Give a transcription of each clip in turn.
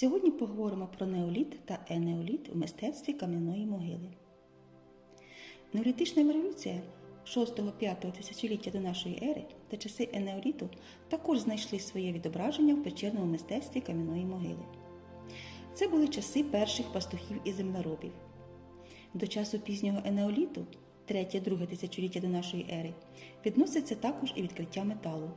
Сьогодні поговоримо про неоліт та енеоліт у мистецтві кам'яної могили. Неолітична революція 6-5 тисячоліття до нашої ери та часи енеоліту також знайшли своє відображення в печерному мистецтві кам'яної могили. Це були часи перших пастухів і землеробів. До часу пізнього енеоліту, 3-2 тисячоліття до нашої ери, відноситься також і відкриття металу.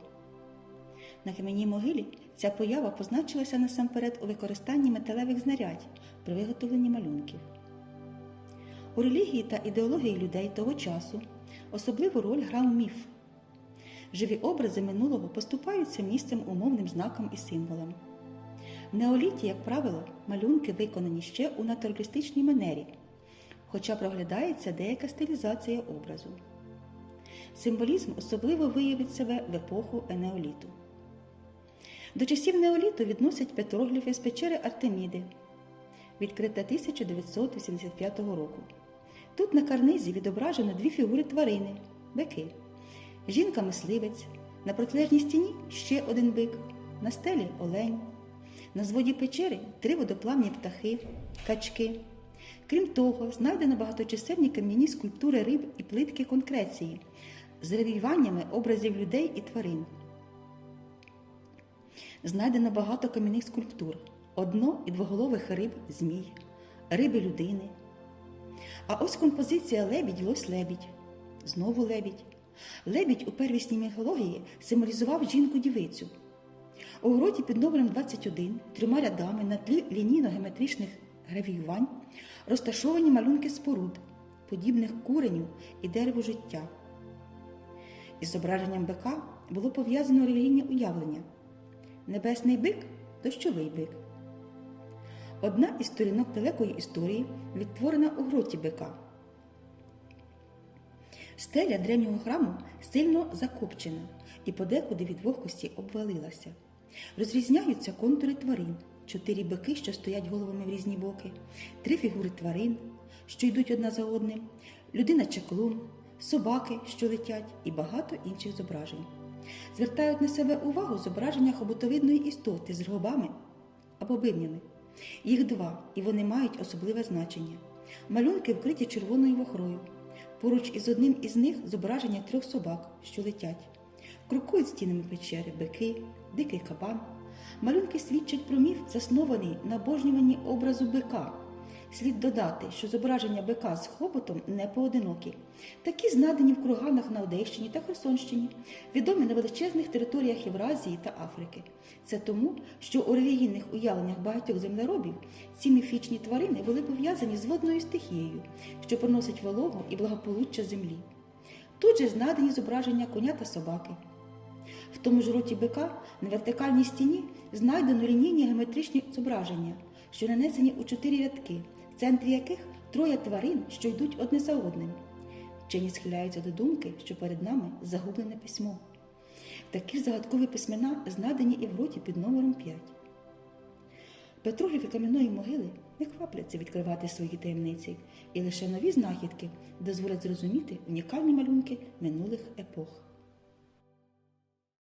На кам'яній могилі ця поява позначилася насамперед у використанні металевих знарядь при виготовленні малюнків. У релігії та ідеології людей того часу особливу роль грав міф. Живі образи минулого поступаються місцем умовним знакам і символам. В неоліті, як правило, малюнки виконані ще у натуралістичній манері, хоча проглядається деяка стилізація образу. Символізм особливо виявить себе в епоху енеоліту. До часів неоліту відносять петрогліфи з печери Артеміди, відкрита 1985 року. Тут на карнизі відображено дві фігури тварини бики. Жінка-мисливець, на протилежній стіні ще один бик, на стелі олень. На зводі печери три водоплавні птахи, качки. Крім того, знайдено багаточисельні кам'яні скульптури риб і плитки конкреції з ревіваннями образів людей і тварин. Знайдено багато кам'яних скульптур, одно- і двоголових риб змій, риби людини. А ось композиція лебідь лось лебідь, знову лебідь. Лебідь у первісній міфології символізував жінку-дівицю. У гроті під номером 21 трьома рядами на тлі лінійно-геометричних гравіювань розташовані малюнки споруд, подібних куреню і дереву життя. Із зображенням бика було пов'язано релігійне уявлення. Небесний бик дощовий бик. Одна із сторінок далекої історії відтворена у гроті бика. Стеля древнього храму сильно закопчена і подекуди від вогкості обвалилася. Розрізняються контури тварин, чотири бики, що стоять головами в різні боки, три фігури тварин, що йдуть одна за одним, людина чаклун, собаки, що летять, і багато інших зображень. Звертають на себе увагу зображення хоботовидної істоти з рогами або бивнями. Їх два, і вони мають особливе значення. Малюнки вкриті червоною вохрою. Поруч із одним із них зображення трьох собак, що летять. Крокують стінами печери бики, дикий кабан. Малюнки свідчать про міф, заснований на обожнюванні образу бика. Слід додати, що зображення бика з хоботом не поодинокі. Такі знайдені в курганах на Одещині та Херсонщині, відомі на величезних територіях Євразії та Африки. Це тому, що у релігійних уявленнях багатьох землеробів ці міфічні тварини були пов'язані з водною стихією, що приносить вологу і благополуччя землі. Тут же знайдені зображення коня та собаки. В тому ж роті бика на вертикальній стіні знайдено лінійні геометричні зображення, що нанесені у чотири рядки, в центрі яких троє тварин, що йдуть одне за одним. Вчені схиляються до думки, що перед нами загублене письмо. Такі ж загадкові письмена знайдені і в роті під номером 5. Петрогліфи кам'яної могили не хвапляться відкривати свої таємниці, і лише нові знахідки дозволять зрозуміти унікальні малюнки минулих епох.